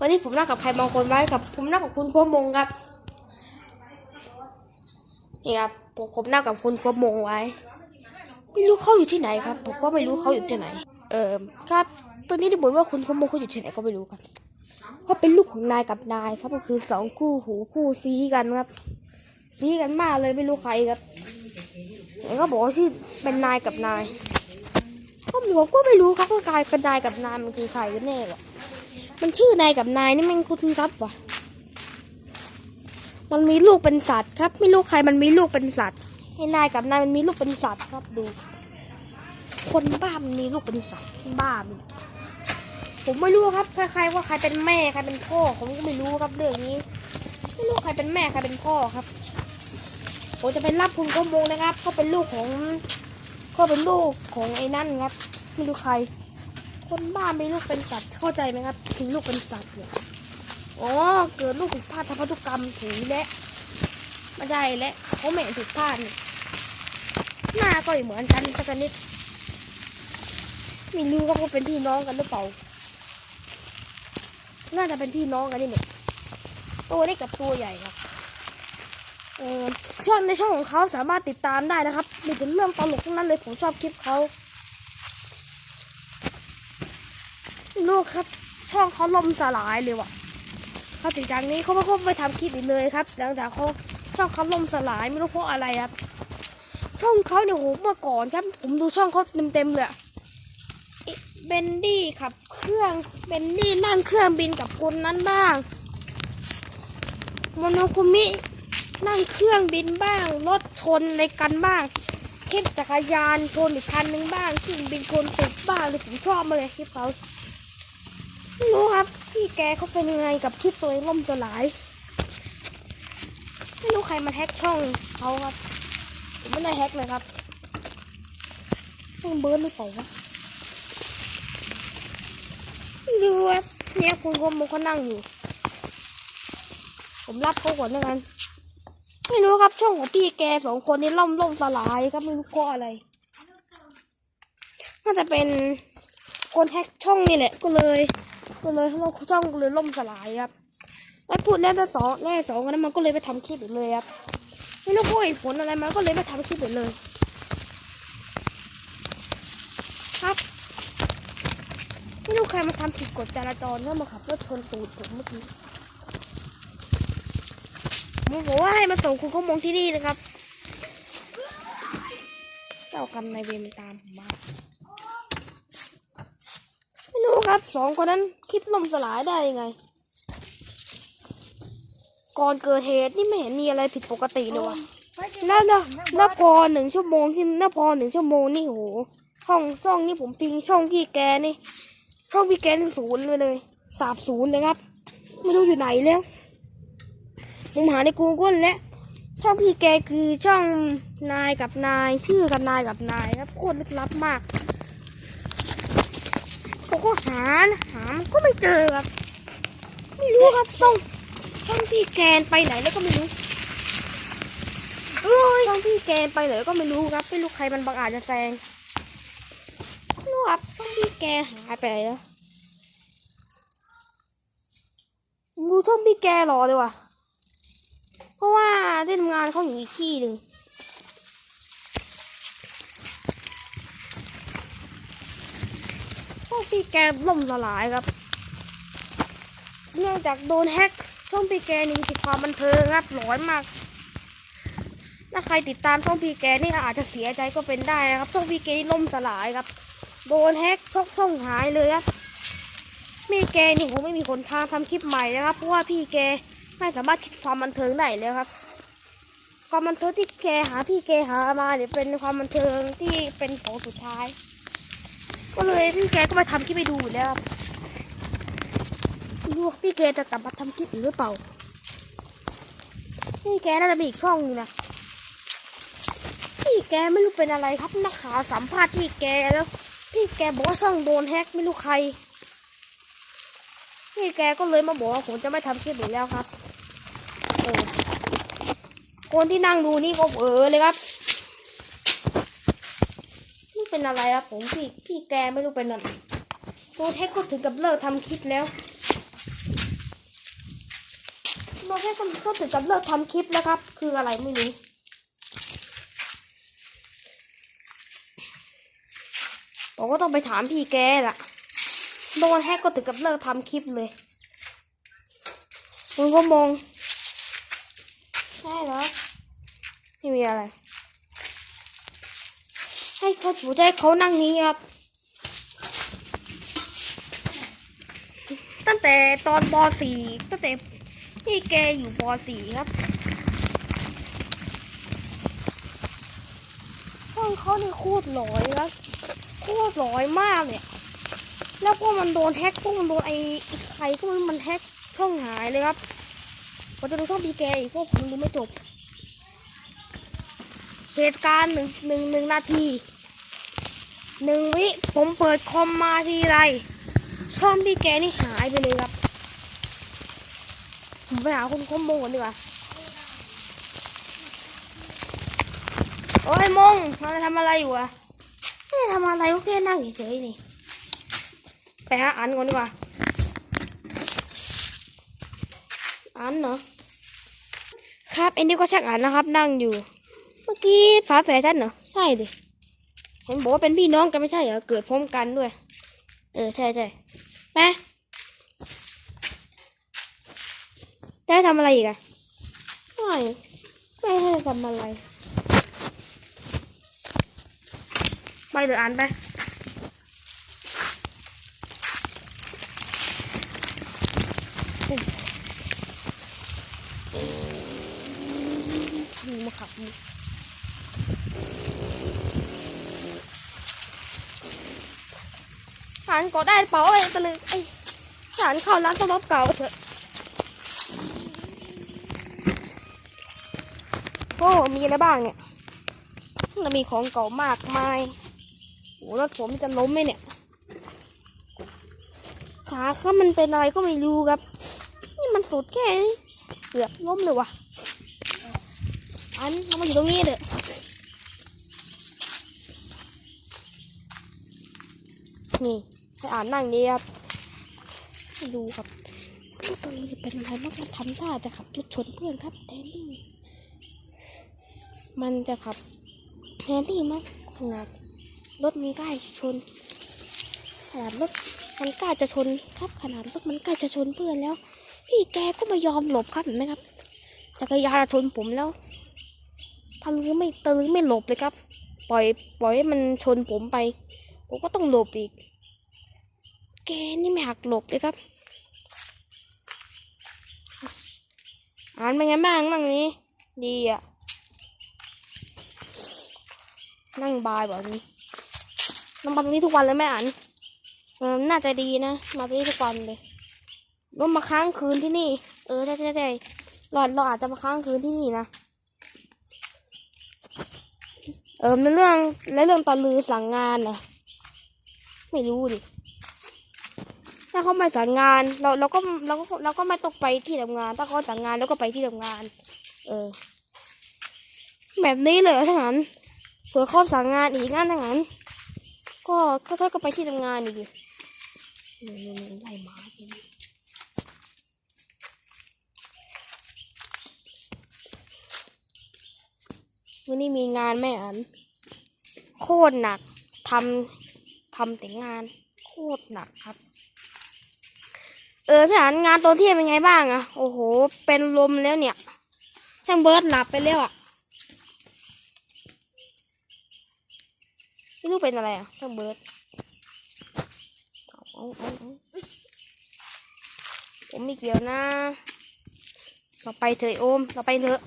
วันนี้ผมนั่งกับใครบางคนไว้กับ ผมนั่งกับคุณพวมงครับ นี่ครับผมผมนั่งกับคุณพวมงไว้ ไม่รู้เขาอยู่ที่ไหนครับ ผมก็ไม่รู้เขาอยู่ที่ไหน เออครับตอนนี้ที่บอกว่าคุณพวมงเขาอยู่ที่ไหนก็ไม่รู้ครับเพราะเป็นลูกของนายกับนายครับก็คือสองคู่หูคู่ซีกันครับซีกันมากเลยไม่รู้ใครครับแล้วก็บอกว่าชื่อเป็นนายกับนายก็ผมก็ไม่รู้ครับว่ากายเป็นนายกับนายมันคือใครกันแน่หรอ มันชื่อนายกับนายนี่แม่งคุณครับวะมันมีลูกเป็นสัตว์ครับ ไม่รู้ใครมันมีลูกเป็นสัตว์ ให้นายกับนายมันมีลูกเป็นสัตว์ครับดู คนบ้ามันมีลูกเป็นสัตว์บ้ามันผมไม่รู้ครับใครๆว่าใครเป็นแม่ใครเป็นพ่อผมก็ไม่รู้ครับเรื่องนี้ ไม่รู้ใครเป็นแม่ใครเป็นพ่อครับผมจะไปรับคุณโกมงนะครับเขาเป็นลูกของเขาเป็นลูกของไอ้นั่นครับ ไม่รู้ใคร คนบ้ามีลูกเป็นสัตว์เข้าใจไหมครับถึงลูกเป็นสัตว์เนี่ยอ๋อเกิดลูกผิดพลาดทางพันธุกรรมถึงและไม่ได้และเขาไม่เห็นผิดพลาดนี่หน้าก็เหมือนกันสักนิดไม่รู้ว่าเขาเป็นพี่น้องกันหรือเปล่า น่าจะเป็นพี่น้องกันนี่เนี่ยตัวเล็กกับตัวใหญ่ครับเออช่องในช่องของเขาสามารถติดตามได้นะครับ มีแต่เรื่องตลกทั้งนั้นเลยผมชอบคลิปเขา ลูกครับ ช่องเขาล่มสลายเลยว่ะเขาถึงจากนี้เขาไม่เขาไปทำคลิปอีกเลยครับ หลังจากเขาช่องเขาล่มสลายไม่รู้เพราะอะไรครับ ช่องเขาเนี่ยโหเมื่อก่อนครับ ผมดูช่องเขาเต็มๆเลยอะเบนดี้ขับเครื่องเบนดี้นั่งเครื่องบินกับคนนั้นบ้างโมโนคุมินั่งเครื่องบินบ้าง รถชนในกันบ้างคลิปจักรยานชนอีกคันหนึ่งบ้างเครื่องบินชนตึกบ้างเลยผมชอบมาเลยคลิปเขา รู้ครับ พี่แกเขาเป็นยังไงกับคลิปตัวเองล่มสลาย ไม่รู้ใครมาแฮกช่องเขาครับ ผมไม่ได้แฮกเลยครับช่องเบิร์ดหรือเปล่าวะไม่รู้ครับเนี่ยคุณกมเขานั่งอยู่ ผมรับเขาก่อนแล้วกัน ไม่รู้ครับช่องของพี่แกสองคนนี้ล่มล่มสลายครับไม่รู้เพราะอะไร น่าจะเป็นคนแฮกช่องนี่แหละก็เลย ก็เลยช่องเลยล่มสลายครับแล้วพูดแล้วแต่สองแล้วสองนั้นมันก็เลยไปทำคลิปอีกเลยครับไม่รู้พราะเหตุผลอะไรมันก็เลยไปทำคลิปอีกเลย ครับไม่รู้ใครมาทำผิดกฎจราจรเพื่อมาขับรถชนตูดผมเมื่อกี้ผมบอกว่าให้มาส่งคุณเขามงที่นี่นะครับ เจ้ากรรมนายเวรตามผมมา ไม่รู้ครับสองคนนั้นคลิปล่มสลายได้ยังไง ก่อนเกิดเหตุนี่ไม่เห็นมีอะไรผิดปกติเลยว่ะแล้วนะแล้วพอหนึ่งชั่วโมงที่แล้วพอหนึ่งชั่วโมงนี่โหช่องช่องนี่ผมปิงช่องพี่แกนี่ ช่องพี่แกนี่ศูนย์เลยเลยสาบศูนย์เลยครับ ไม่รู้อยู่ไหนแล้วผมหาใน Google แล้วช่องพี่แกคือช่องนายกับนาย ชื่อกับนายกับนายครับโคตรลึกลับมากผม ก็หา หามันก็ไม่เจอครับ ไม่รู้ครับช่งช่องพี่แกนไปไหนแล้วก็ไม่รู้เอ้ยช่องพี่แกนไปไหนก็ไม่รู้ครับ ไม่รู้ใครมันบังอาจจะแซงไม่รู้ครับช่องพี่แกหายไปแล้วดูช่องพี่แกรอเลยว่ะ เพราะว่าที่ทำงานเขาอยู่อีกที่หนึ่ง ช่องพี่แกล่มสลายครับ เนื่องจากโดนแฮ็กช่องพี่แกนี่มีแต่ความบันเทิงครับหลอนมาก ถ้าใครติดตามช่องพี่แกนี่อาจจะเสียใจก็เป็นได้นะครับ ช่องพี่แก่ล่มสลายครับ โดนแฮ็กช่องช่องหายเลยครับพี่แกนี่คงไม่มีคนทางทำคลิปใหม่นะครับ เพราะว่าพี่แกไม่สามารถคิดความบันเทิงได้เลยครับความบันเทิงที่แกหาพี่แกหามาเนี่ยเป็นความบันเทิงที่เป็นของสุดท้าย ก็เลยพี่แกก็มาทำคลิปไปดูอยู่แล้วครับดูพี่แกจะกลับมาทำคลิปอีกหรือเปล่าพี่แกน่าจะมีอีกช่องนึงนะพี่แกไม่รู้เป็นอะไรครับนักข่าวสัมภาษณ์พี่แกแล้ว พี่แกบอกว่าช่องโดนแฮกไม่รู้ใคร พี่แกก็เลยมาบอกว่าผมจะไม่ทำคลิปอีกแล้วครับเออคนที่นั่งดูนี่ก็เออเลยครับ เป็นอะไรครับผมพี่พี่แกไม่รู้เป็นอะไรโดนแท็กก็ถึงกับเลิกทำคลิปแล้วโนแค่คนเขาถึงกับเลิกทำคลิปแล้วครับ คืออะไรไม่รู้ผมก็ต้องไปถามพี่แกล่ะโดนแฮกก็ถึงกับเลิกทำคลิปเลยมึงก็มองใช่เหรอไม่มีอะไร ให้เขาถูใจเขานั่งนี้ครับ ตั้งแต่ตอนป .4 ตั้งแต่พี่แกอยู่ป .4 ครับห้องเขานี่โคตรหลอยครับโคตรหลอยมากเนี่ยแล้วพวกมันโดนแฮกพวกมันโดนไอ้ใครก็ไมันแฮกช่องหายเลยครับผมจะดูช่องพี่แกอีกพวกผมดูไม่จบ เหตุการณ์หนึ่งหนึ่งหนึ่งนาทีหนึ่งวิผมเปิดคอมมาทีไรช่องพี่แกนี่หายไปเลยครับ ผมไปหาคุณคอมโมก่อนดีกว่าโอ้ยมงเราทำอะไรอยู่อะไม่ทำอะไรก็แค่นั่งเฉยๆนี่ไปหาอันก่อนดีกว่าอันเหรอครับเอ็นดี้ก็ชักอันนะครับ นั่งอยู่ มื่อกี้ฝาแฝดฉันเหรอใช่ดิเห็นบอกว่าเป็นพี่น้องกันไม่ใช่เหรอเกิดพร้อมกันด้วย เออใช่ใช่ไปได้ทำอะไรอีกอะไม่ไม่ให้ทำอะไร ไปเดี๋ยวอ่านไปมาขับ หานก็ได้เป๋าไอ้ตะลึงไอ้หานเข้าร้านต้มรบเก่าเถอะโอ้มีอะไรบ้างเนี่ยจะมีของเก่ามากมายโอ้รถผมจะล้มไหมเนี่ย ขาเขามันเป็นอะไรก็ไม่รู้ครับ นี่มันสุดแค่นี้เกือบล้มเลยว่ะ อันเรามาอยู่ตรงนี้เด้อนี่ ให้อ่านนั่งดีครับดูครับตัวนี้เป็นอะไรมากมันทำท่าจะขับรถชนเพื่อนครับแทนที่มันจะขับแทนที่มั้งขนาดรถมันใกล้ชน ขนาดรถมันใกล้จะชนครับขนาดรถมันใกล้จะชนเพื่อนแล้ว พี่แกก็ไม่ยอมหลบครับเห็นไหมครับจักรยานชนผมแล้วทะลือไม่ตะลือไม่หลบเลยครับ ปล่อยปล่อยให้มันชนผมไป ผมก็ต้องหลบอีก แกนี่ไม่หักหลบเลยครับอ่านเป็นไงบ้างนั่งนี้ ดีอะ นั่งบายแบบนี้นั่งมาตรงนี้ทุกวันเลยแม่อ่านเออน่าจะดีนะ มาตรงนี้ทุกวันเลยร่วมมาค้างคืนที่นี่ เออใช่ใช่ใช่เราเราอาจจะมาค้างคืนที่นี่นะ เออในเรื่องในเรื่องตอนลือสั่งงานนะไม่รู้ดิ ถ้าเขาไม่สั่งงาน เราเราก็เราก็เราก็ไม่ต้องไปที่ทำงาน ถ้าเขาสั่งงานเราก็ไปที่ทำงาน เออ แบบนี้เลยเหรอทั้างนั้นเผื่อเขาสั่งงานอีกงั้นทั้างนั้น ก็ก็ถ้าก็ไปที่ทำงานอีกไล่หมาวันนี้มีงานแม่อัน โคตรหนักทำทำแต่งาน โคตรหนักครับ เออพี่อันงานตอนเที่ยงเป็นไงบ้างอะโอ้โห เป็นลมแล้วเนี่ย ช่างเบิร์ดหลับไปแล้วอะไม่รู้เป็นอะไรอะช่างเบิร์ดเอาเอาเอาผมไม่เกี่ยวนะ เราไปเถอะโอม เราไปเถอะ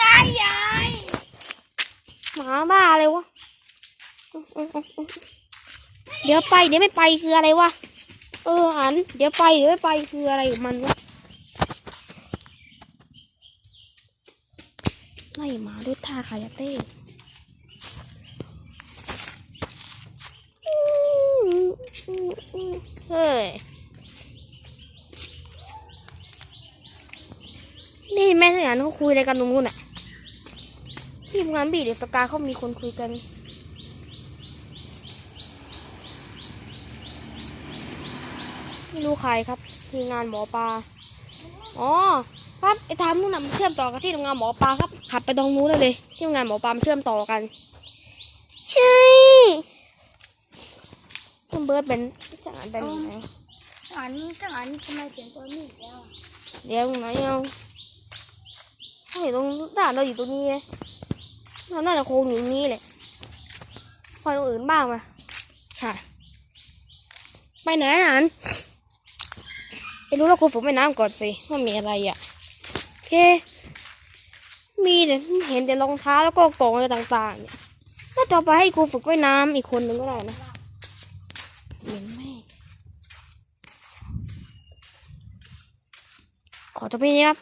ยายยายหมาบ้าอะไรวะ เดี๋ยวไปเดี๋ยวไม่ไปคืออะไรวะ เออหัน เดี๋ยวไปเดี๋ยวไม่ไปคืออะไรของมันวะไล่หมาด้วยท่าคายาเต้เฮ้ย นี่แม่ทหารเขาคุยอะไรกันตรงนู้นอะ ที่ทำงานบีเด็กสกาเขามีคนคุยกัน ไม่รู้ใครครับ ทีมงานหมอปลาอ๋อครับไอ้ทางนู้นน่ะมันเชื่อมต่อกับที่ทำงานหมอปลาครับขับไปตรงนู้นเลยเลยที่ทำงานหมอปลามันเชื่อมต่อกันใช่คุณเบิร์ดเป็นจังอันเป็นยังไงอันนี้จังอันนี้ทำไมเสียงตัวนี้อีกแล้วอะเดี๋ยวไหนเอาเขาอยู่ตรงด่านเราอยู่ตรงนี้ไงเราน่าจะโค้งอยู่ตรงนี้แหละคอยตรงอื่นบ้างมาใช่ไปไหนอ่าน ไปรู้แล้วครูฝึกแม่น้ำก่อนสิว่ามีอะไรอะโอเค มีแต่เห็นแต่รองเท้าแล้วก็กล่องอะไรต่างๆเนี่ยน่าจะไปให้ครูฝึกว่ายน้ำอีกคนหนึ่งก็ได้นะเหม็นแม่ขอจบไปนี้ครับ